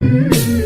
嗯.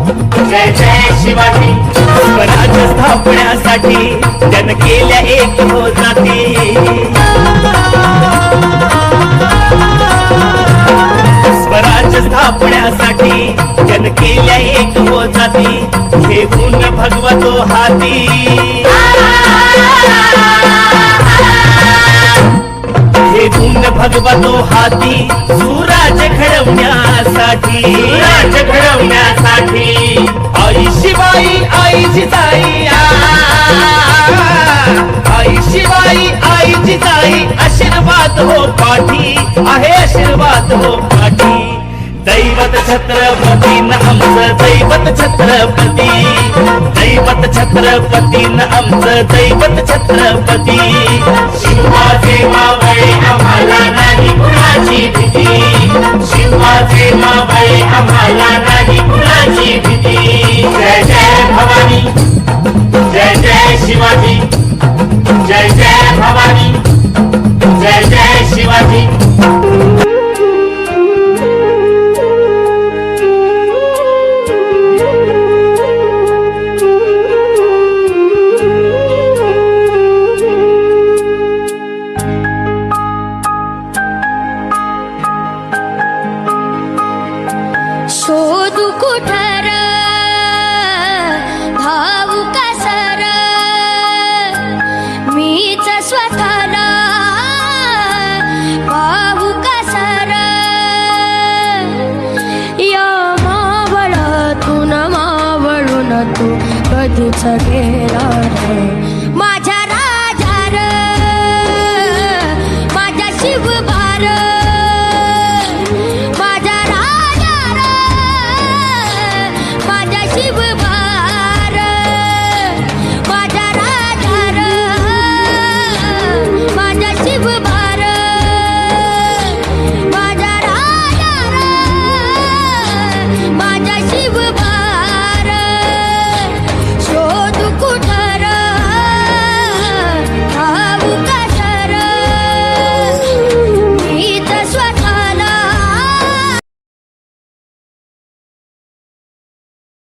शिवाजी. स्वराज स्थापण्यासाठी जन केल्या एक हो जाती स्वराज स्थापण्यासाठी जन केल्या एक हो जाती घेऊन भगवतो हाती. भगवतो हाती सुराज घडवण्यासाठी. सुराज घडवण्यासाठी. आई शिवाई आई जिजाई आ. आई शिवाई आई जिजाई आशीर्वाद हो पाठी. आहे आशीर्वाद हो पाठी. दैवत छत्रपती न आमचं दैवत छत्रपती. दैवत छत्रपती न आमचं दैवत छत्रपती. आम्हाला नाही कुणाची भीती? शिवाचे मावळे आम्हाला नाही कुणाची भीती? जय जय भवानी जय जय शिवाजी जय जय भवानी जय जय शिवाजी. कुठर? भाऊ कसर मीच स्वतःला तू कधीच गेला माझ्या